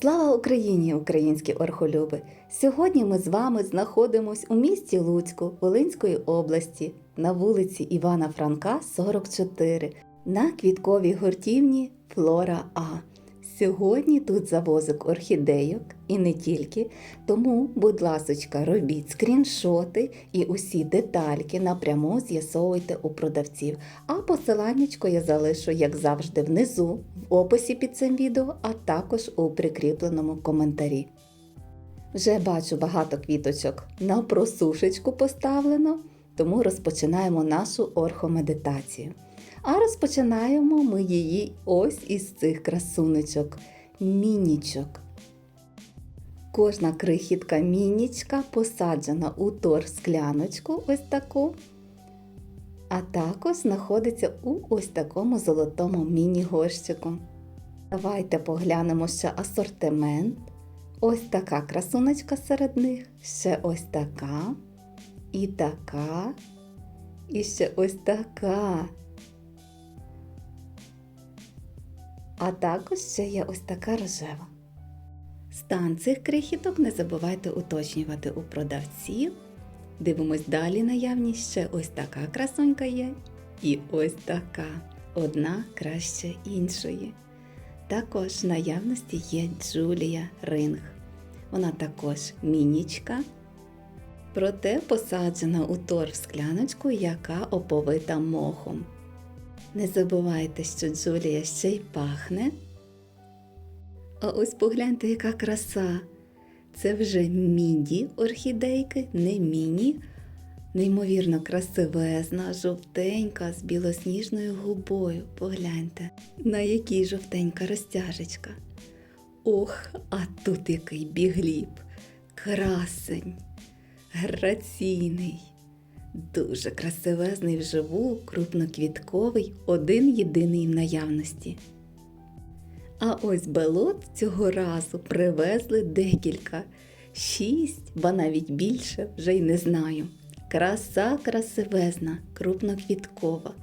Слава Україні, українські орхолюби! Сьогодні ми з вами знаходимось у місті Луцьку Волинської області на вулиці Івана Франка, 44, на квітковій гуртівні Флора А. Сьогодні тут завозик орхідейок і не тільки, тому, будь ласочка, робіть скріншоти і усі детальки напряму з'ясовуйте у продавців. А посиланнячко я залишу, як завжди, внизу в описі під цим відео, а також у прикріпленому коментарі. Вже бачу багато квіточок на просушечку поставлено, тому розпочинаємо нашу орхомедитацію. А розпочинаємо ми її ось із цих красунечок, мінічок. Кожна крихітка мінічка посаджена у тор скляночку, ось таку, а також знаходиться у ось такому золотому міні-горщику. Давайте поглянемо ще асортимент. Ось така красуночка серед них, ще ось така, і така, і ще ось така. А також ще є ось така рожева. Стан цих крихіток не забувайте уточнювати у продавців. Дивимось далі наявність ще ось така красунька є. І ось така. Одна краще іншої. Також в наявності є Джулія Ринг. Вона також мінічка, проте посаджена у торф скляночку, яка оповита мохом. Не забувайте, що Джулія ще й пахне. А ось погляньте, яка краса. Це вже міді орхідейки, не міні. Неймовірно красивезна, жовтенька з білосніжною губою. Погляньте, на якій жовтенька розтяжечка. Ох, а тут який бігліб, красень, граційний. Дуже красивезний вживу, крупноквітковий, один єдиний в наявності. А ось белот цього разу привезли декілька, шість, ба навіть більше, вже й не знаю. Краса красивезна, крупноквіткова.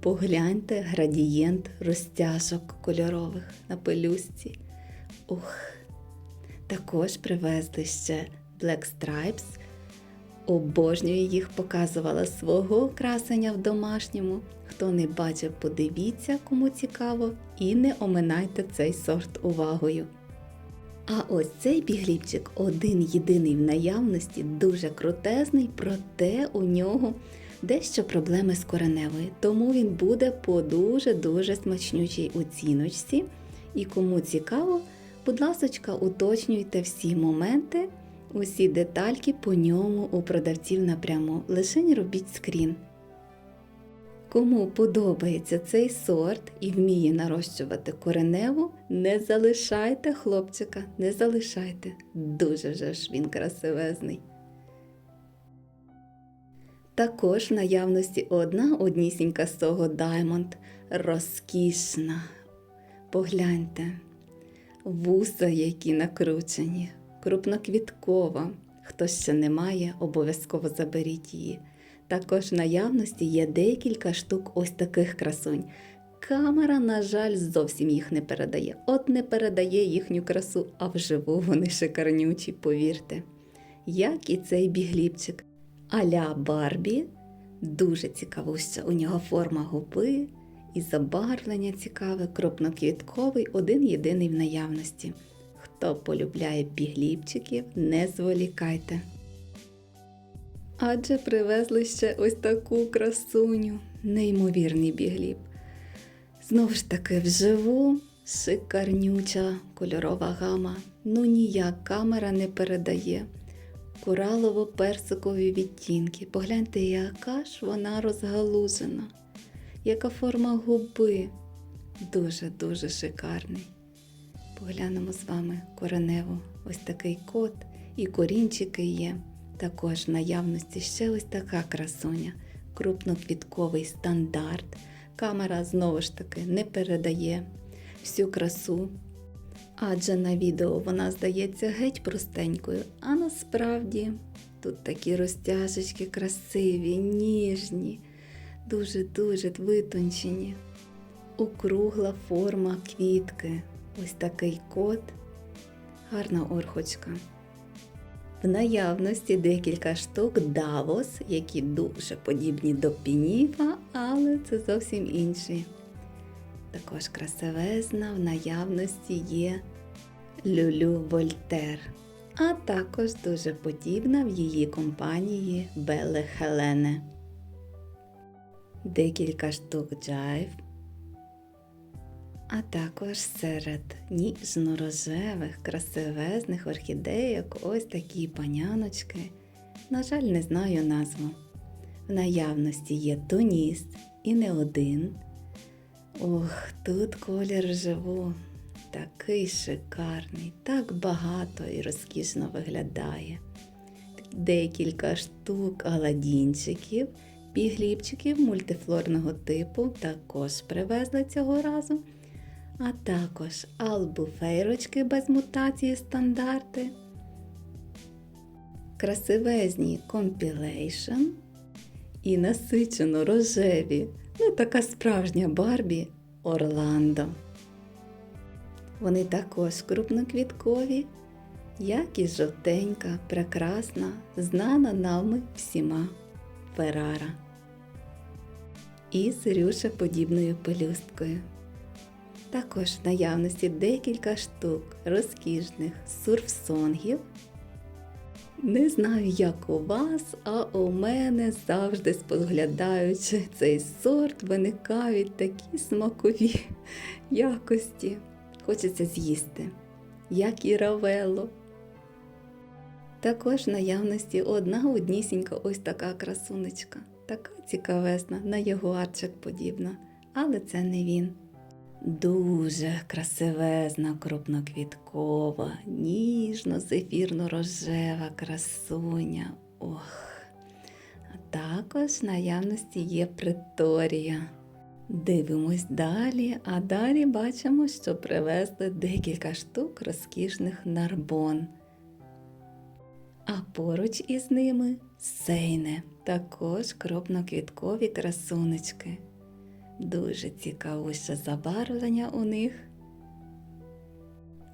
Погляньте градієнт розтяжок кольорових на пелюстці. Ух! Також привезли ще Black Stripes. Обожнюю їх, показувала свого красення в домашньому. Хто не бачив, подивіться, кому цікаво, і не оминайте цей сорт увагою. А ось цей бігліпчик один єдиний в наявності, дуже крутезний, проте у нього дещо проблеми з кореневою, тому він буде по дуже-дуже смачнючій оціночці. І кому цікаво, будь ласочка, уточнюйте всі моменти. Усі детальки по ньому у продавців напряму. Лишень робіть скрін. Кому подобається цей сорт і вміє нарощувати кореневу, не залишайте хлопчика, не залишайте. Дуже же ж він красивезний. Також в наявності одна однісінька з того Diamond. Розкішна. Погляньте, вуса, які накручені, крупноквіткова. Хто ще не має, обов'язково заберіть її. Також в наявності є декілька штук ось таких красунь. Камера, на жаль, зовсім їх не передає. От не передає їхню красу, а вживу вони шикарнючі, повірте. Як і цей бігліпчик. Аля Барбі. Дуже цікавуща у нього форма губи і забарвлення цікаве, крупноквітковий, один єдиний в наявності. Хто полюбляє бігліпчиків, не зволікайте. Адже привезли ще ось таку красуню, неймовірний бігліб. Знову ж таки, вживу шикарнюча кольорова гама. Ну ніяк камера не передає. Коралово-персикові відтінки. Погляньте, яка ж вона розгалужена, яка форма губи. Дуже-дуже шикарний. Поглянемо з вами коренево. Ось такий кот і корінчики є. Також в наявності ще ось така красуня, крупноквітковий стандарт. Камера знову ж таки не передає всю красу, адже на відео вона здається геть простенькою, а насправді тут такі розтяжечки красиві, ніжні, дуже-дуже витончені. Округла форма квітки. Ось такий кот гарна орхочка. В наявності декілька штук Давос, які дуже подібні до пініфа, але це зовсім інші. Також красивезна в наявності є Люлю Вольтер, а також дуже подібна в її компанії Беле Хелене. Декілька штук джайв, а також серед ніжно-рожевих, красивезних орхідейок ось такі паняночки. На жаль, не знаю назву. В наявності є тоніст і не один. Ох, тут колір живу. Такий шикарний, так багато і розкішно виглядає. Декілька штук аладінчиків, бігліпчиків мультифлорного типу також привезли цього разу. А також албуфейрочки без мутації стандарти, красивезні компілейшн і насичено рожеві, ну така справжня Барбі Орландо. Вони також крупноквіткові, як і жовтенька, прекрасна, знана нами всіма Феррара. І з рюшеподібною пелюсткою. Також в наявності декілька штук розкішних сурфсонгів. Не знаю, як у вас, а у мене завжди споглядаючи цей сорт, виникають такі смакові якості. Хочеться з'їсти, як і равело. Також в наявності одна однісінька ось така красунечка, така цікавесна, на ягуарчик подібна, але це не він. Дуже красивезна, крупноквіткова, ніжно зефірно-рожева красуня. Ох. А також в наявності є приторія. Дивимось далі, а далі бачимо, що привезли декілька штук розкішних нарбон. А поруч із ними сейне, також крупноквіткові красунечки. Дуже цікавуще забарвлення у них.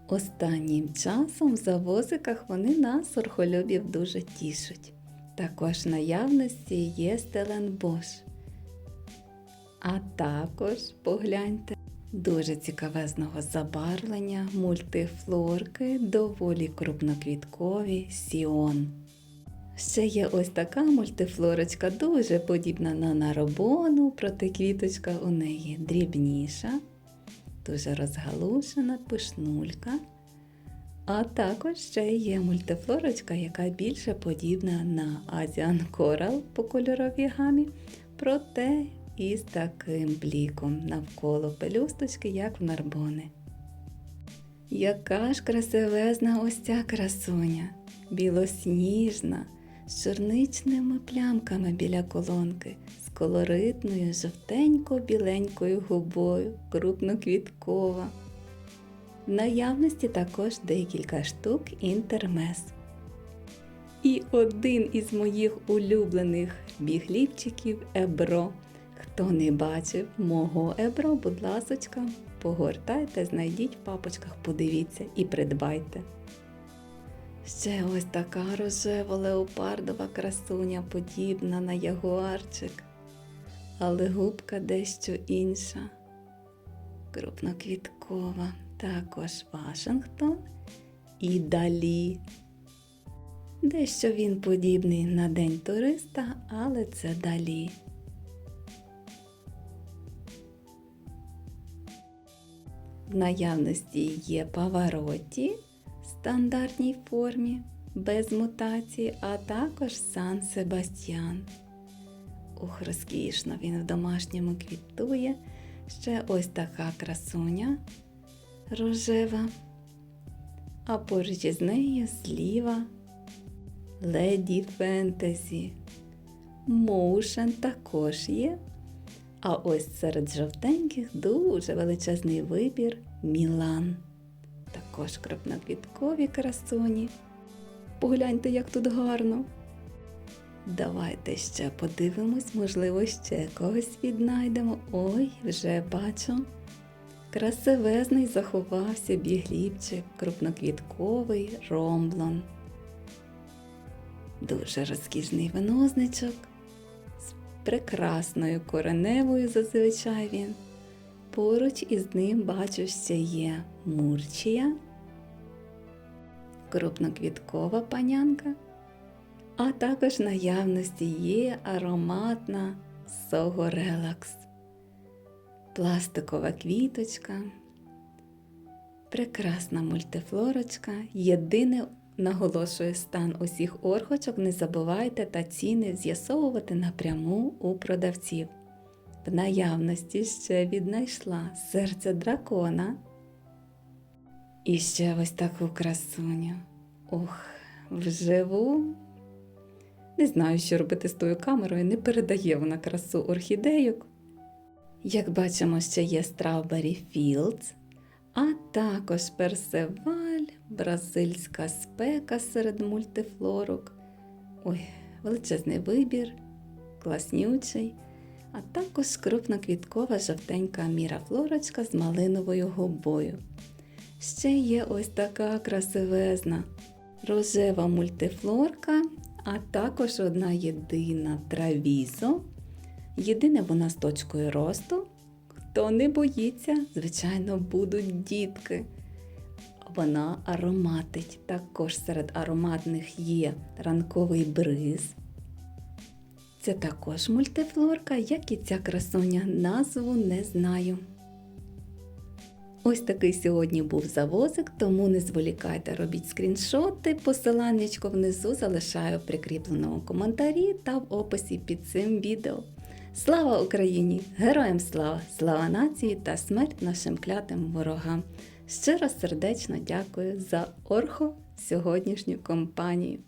Останнім часом в завозиках вони нас орхолюбів дуже тішать. Також наявності є стеленбош. А також погляньте дуже цікавезного забарвлення, мультифлорки, доволі крупноквіткові сіон. Ще є ось така мультифлорочка, дуже подібна на наробону, проте квіточка у неї дрібніша, дуже розгалушена, пишнулька. А також ще є мультифлорочка, яка більше подібна на Asian Coral по кольоровій гамі, проте із таким бліком навколо пелюсточки, як в нарбони. Яка ж красивезна ось ця красуня, білосніжна, з чорничними плямками біля колонки, з колоритною жовтенько-біленькою губою, крупноквіткова. В наявності також декілька штук інтермес. І один із моїх улюблених біглівчиків Ебро. Хто не бачив мого Ебро, будь ласочка, погортайте, знайдіть в папочках, подивіться і придбайте. Ще ось така рожева леопардова красуня, подібна на ягуарчик, але губка дещо інша. Крупноквіткова, також Вашингтон і далі. Дещо він подібний на День туриста, але це далі. В наявності є павароті стандартній формі, без мутації, а також Сан Себастьян. Ух, розкішно він в домашньому квітує. Ще ось така красуня рожева. А поруч із нею зліва Леді Фентезі. Моушен також є. А ось серед жовтеньких дуже величезний вибір Мілан. Також крупноквіткові красуні. Погляньте, як тут гарно. Давайте ще подивимось, можливо, ще когось віднайдемо. Ой, вже бачу. красивезний заховався бігліпчик, крупноквітковий ромблон. Дуже розкішний винозничок з прекрасною кореневою зазвичай він. Поруч із ним бачу ще є мурчія, крупноквіткова панянка, а також наявності є ароматна Сого Релакс, пластикова квіточка, прекрасна мультифлорочка. Єдине наголошує стан усіх орхочок, не забувайте та ціни з'ясовувати напряму у продавців. В наявності ще віднайшла серце дракона. І ще ось таку красуню. Ох, вживу. Не знаю, що робити з тою камерою, не передає вона красу орхідейок. Як бачимо, ще є Strawberry Fields, а також персеваль, бразильська спека серед мультифлорок. Ой, величезний вибір, класнючий, а також крупноквіткова жовтенька мірафлорочка з малиновою губою. Ще є ось така красивезна рожева мультифлорка, а також одна єдина травізо. Єдине вона з точкою росту. Хто не боїться, звичайно, будуть дітки. Вона ароматить. Також серед ароматних є ранковий бриз. Це також мультифлорка, як і ця красуня, назву не знаю. Ось такий сьогодні був завозик, тому не зволікайте, робіть скріншоти, посиланнячко внизу залишаю в прикріпленому коментарі та в описі під цим відео. Слава Україні! Героям слава! Слава нації та смерть нашим клятим ворогам! Щиро сердечно дякую за орхо сьогоднішню компанію.